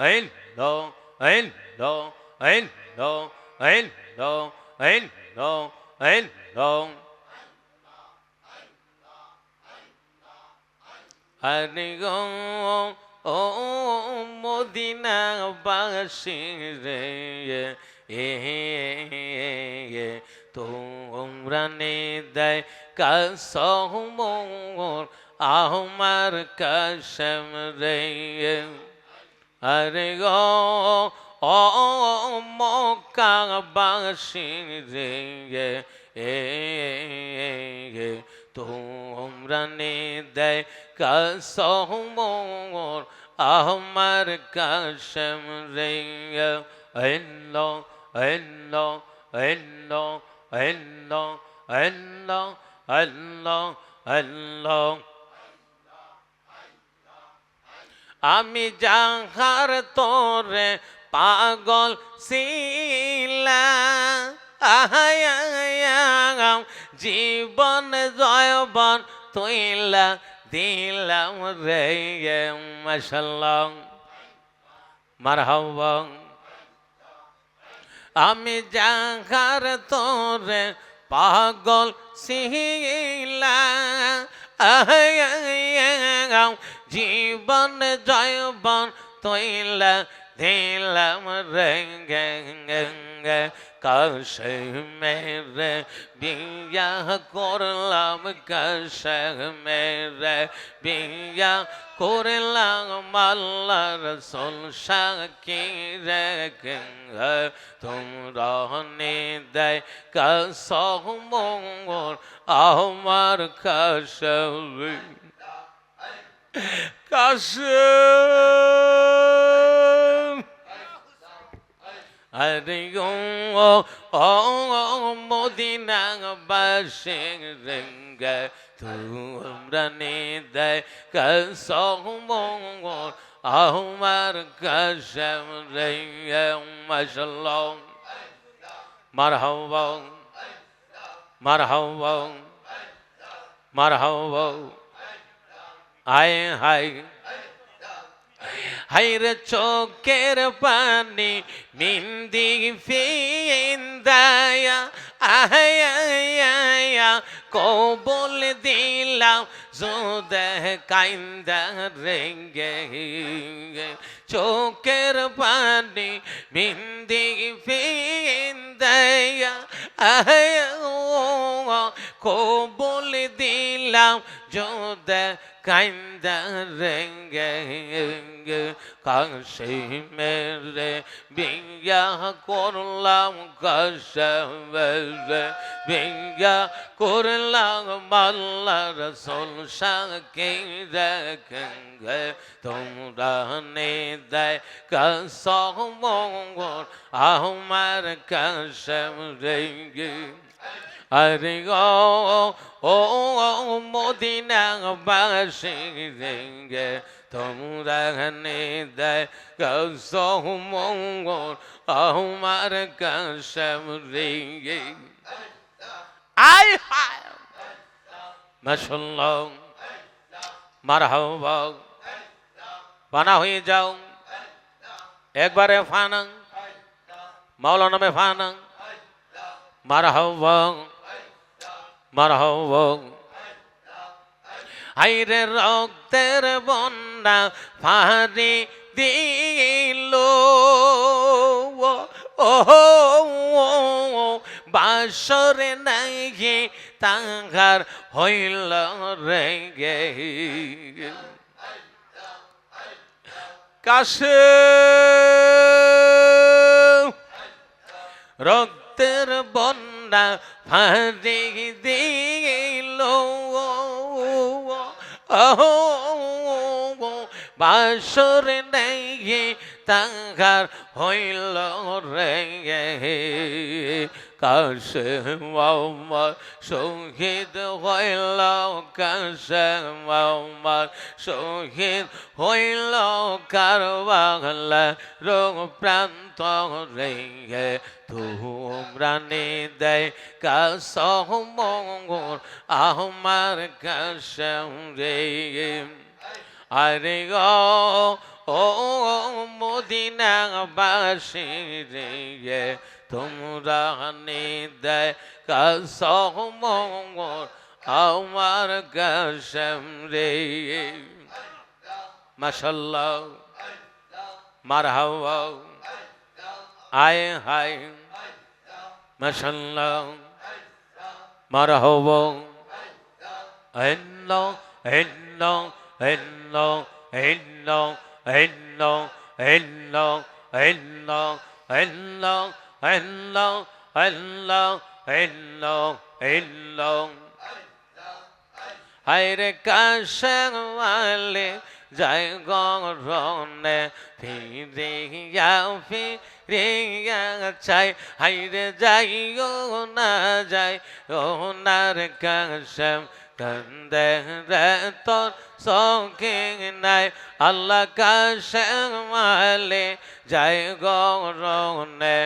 hello, hello, hello, hello, hello, hello. Hari গো ও Medina বাসি রে এ তোমরা নে দেয় কাসমোর আমার কাশম রে হরে গো, ও মক্কা বাসি রে এ এ তোমরা নে দেয় কাসমোর আমার কাশম রে এলো এলো এলো এলো এলো এলো এলো আমি যাহার তোরে পাগল শিলা আহায়াম জীবন জয়বন তুইলা দিলাম রে মশাল্লাহ। আমি যাহার তোরে পাগল শিলা আহায়াম জীবন জয়বন তৈলা দিলাম রঙ্গ কাশে মেরে বিয়া করলাম, কাশে মেরে বিয়া করলাম মাল্লা রসুল সাকি রে তোমরা নে দেয় কাসমোর আমার কাশে কাশম আরে ও মদিনা বাসে রঙ্গ তোমরা নে দেয় কসম আমার কসম রঙ্গ মশাল্লাহ মারহাবা মারহাবা মারহাবা আয় হায়। হাইরে চোখের পানি মিন্দি ফিন্দায়া আয়া কবল দিলাম জোদে কাইন্দা রেঙ্গে চোখের পানি মিন্দি ফিন্দায়া আয়া কবল দিলাম জোদে কাইন্দা রেঙ্গে কাশি মেরে বিয়া করলাম, কাশে বিয়া করলাম মাল্লা রসুল সাকি রেখেঙ্গে তোমরা নে দেয় কসম আমার কসম রেঙ্গে আরে আমার ফানা হয়ে যাও একবারে ফানা মাওলানা মে ফানা। মারহাবা হাইরে রক্তের বন্যা ফারি দিল। ও বাসরে নাই তাহার হইল রে গে। কাশে রক্তের বন্যা ফারি দিল বাসর নেই তাহার হইল রে। কাশে মামার শহীদ হইল কাশে মামার শহীদ হইল কারবাংলা রোগ প্রান্ত রে তোমরা দেয় কাসমঙ্গর আমার কাশম রে আরে গো, ও মোদ মদিনাবাসী রে, তোমরা নিদয় কাসমর আমার কাশম রে। মাশাল্লাহ মারহাওয়া আয় হায়, মাশাল্লাহ মারহাওয়া hello hello hello hello hello hello hello hello hello hello hello hello হায়রে কাশওয়ালে জয় গরনে ফিরিয়া ফিরিয়া চাই। হায়রে যাইও না যাই, ওনার কাশম কান্দে তোর সঙ্গে নাই আল্লাহ কাশে মালে যায় গরণে